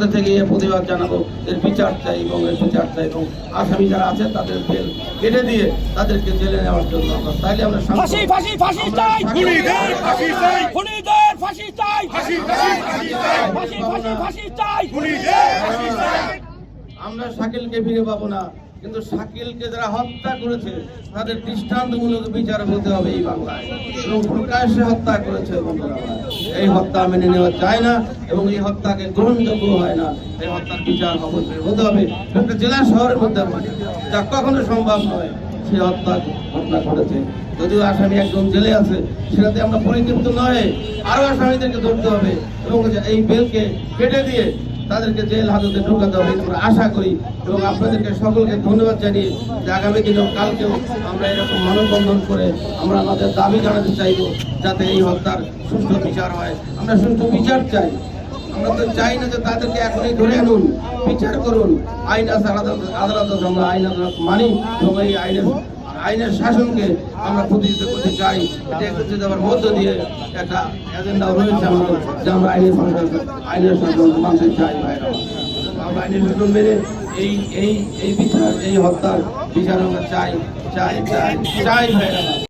পথে থেকে প্রতিবাদ জানাব এর বিচার চাই এবং এর বিচার চাই এবং আসামি যারা আছে তাদের বেল কেটে দিয়ে তাদেরকে জেলে নেওয়ার জন্য আমরা তাইলে আমরা ফাঁসি ফাঁসি ফাঁসি আমরা চাই! খুনিদের ফাঁসি চাই! খুনিদের ফাঁসি চাই! ফাঁসি ফাঁসি ফাঁসি চাই! ফাঁসি ফাঁসি ফাঁসি চাই! খুনিদের ফাঁসি চাই! আমরা শাকিলকে ফিরে পাবো না। কিন্তু শাকিলকে যারা হত্যা করেছে, তাদের দৃষ্টান্তমূলক বিচার হতে হবে এই বাংলায়। এবং হত্যা করেছে এই হত্যা মেনে নেওয়া যায় না এবং এই হত্যাকে গ্রহণযোগ্য হয় না। এই হত্যার বিচার অবশ্যই হতে হবে। একটা জেলা শহরের মধ্যে। যা কখনো সম্ভব নয়, সে হত্যা ঘটনা ঘটেছে যদিও আসামি একজন জেলে আছে, সেটাতে আমরা পরিতৃপ্ত নয়। আরও আসামিদেরকে ধরতে হবে এবং এই বেলকে কেটে দিয়ে তাদেরকে জেল হাজতে ঢোকাতে হবে আমরা আশা করি এবং আপনাদেরকে সকলকে ধন্যবাদ জানিয়ে যে আগামী দিনেও কালকেও আমরা এরকম মানববন্ধন করে আমরা আমাদের দাবি জানাতে চাইব যাতে এই হত্যার সুষ্ঠু বিচার হয়। আমরা সুষ্ঠু বিচার চাই। আমরা তো চাই না যে তাদেরকে এখনই ধরে আনুন, বিচার করুন। আইন আছে, আদালত আদালত আমরা আইন আদালত মানি এবং এই আইনের আইনের শাসনকে আমরা প্রতিষ্ঠিত করতে চাই, এটা মধ্য দিয়ে একটা এজেন্ডা রয়েছে আমাদের, যে আমরা আইনের শাসন আইনের শাসন মানতে চাই আমরা আইনের শাসন মেনে এই এই এই বিচার, এই হত্যার বিচার আমরা চাই চাই চাই চাই